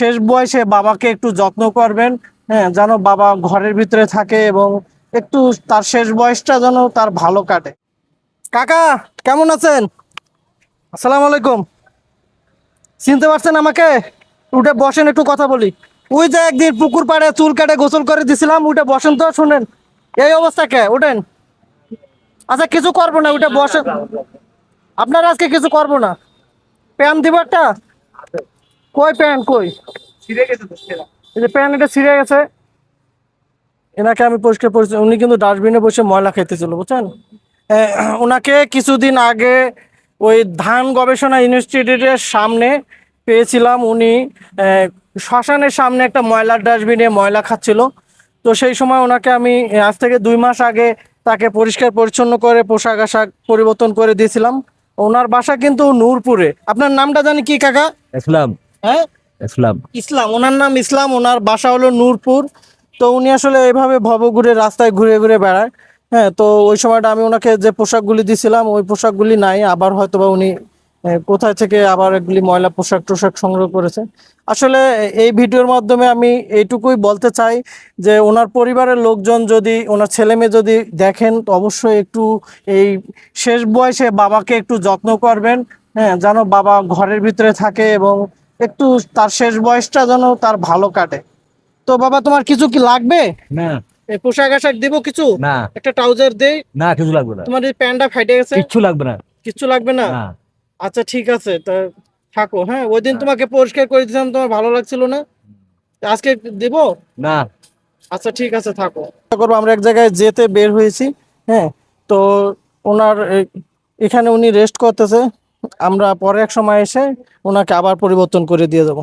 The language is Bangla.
শেষ বয়সে বাবাকে একটু যত্ন করবেন হ্যাঁ যেন বাবা ঘরের ভিতরে থাকে এবং একটু তার শেষ বয়সটা যেন তার ভালো কাটে। কাকা, কেমন আছেন? আসসালামু আলাইকুম। চিনতে পারছেন আমাকে? উঠে বসেন, একটু কথা বলি। ওই যে একদিন পুকুর পাড়ে চুল কাটে গোসল করে দিছিলাম, উঠে বসেন তো, শুনেন। এই অবস্থা কে? উঠেন। আচ্ছা কিছু করব না, উঠে বসেন। আপনার আজকে কিছু করব না। প্যান দিব একটা? কই প্যান কই? এই যে প্যান এটা ছিঁড়ে গেছে। এনাকে আমি পরিষ্কার পরিচ্ছন্ন উনি কিন্তু ডাস্টবিনে বসে ময়লা খেতেছিল বুঝছেন? ওনাকে কিছুদিন আগে ওই ধান গবেষণা ইনস্টিটিউটের সামনে পেয়েছিলাম উনি। শ্মশানের সামনে একটা ময়লার ডাস্টবিনে ময়লা খাচ্ছিল। তো সেই সময় ওনাকে আমি আজ থেকে দুই মাস আগে তাকে পরিষ্কার পরিচ্ছন্ন করে পোশাক আশাক পরিবর্তন করে দিয়েছিলাম। ওনার বাসা কিন্তু নূরপুরে। আপনার নামটা জানি কি কাকা? ইসলাম। হ্যাঁ? ইসলাম। ইসলাম ওনার নাম ইসলাম ওনার বাসা হলো নূরপুর। তো উনি আসলে এভাবে ভব ঘুরে রাস্তায় ঘুরে ঘুরে বেড়ায়। হ্যাঁ তো ওই সময়টা আমি ওনাকে যে পোশাকগুলি দিছিলাম ওই পোশাকগুলি নাই। আবার হয়তো বা উনি কোথায় থেকে আবার এগুলি ময়লা পোশাক টোশাক সংগ্রহ করেছে আসলে এই ভিডিওর মাধ্যমে আমি এইটুকুই বলতে চাই যে ওনার পরিবারের লোকজন যদি ওনার ছেলে মেয়ে যদি দেখেন তো অবশ্যই একটু এই শেষ বয়সে বাবাকে একটু যত্ন করবেন। হ্যাঁ যেন বাবা ঘরের ভিতরে থাকে এবং একটু তার শেষ বয়সটা যেন তার ভালো কাটে। তো বাবা তোমার কিছু কি লাগবে? না। এই পোশাক আশাক দিব কিছু? না। একটা ট্রাউজার দেই। না কিছু লাগবে না। তোমার এই প্যান্টটা ফাইটে গেছে? কিচ্ছু লাগবে না। কিচ্ছু লাগবে না? আচ্ছা ঠিক আছে তা থাকো হ্যাঁ? ওই দিন তোমাকে পরিষ্কার করে দিয়েছিলাম তোমার ভালো লাগছিল না। আজকে দিব? না। আচ্ছা ঠিক আছে থাকো। করব আমরা এক জায়গায় যেতে বের হয়েছি হ্যাঁ? তো ওনার এখানে উনি রেস্ট করতেছে। আমরা পরে এক সময় এসে ওনাকে আবার পরিবর্তন করে দিয়ে যাব।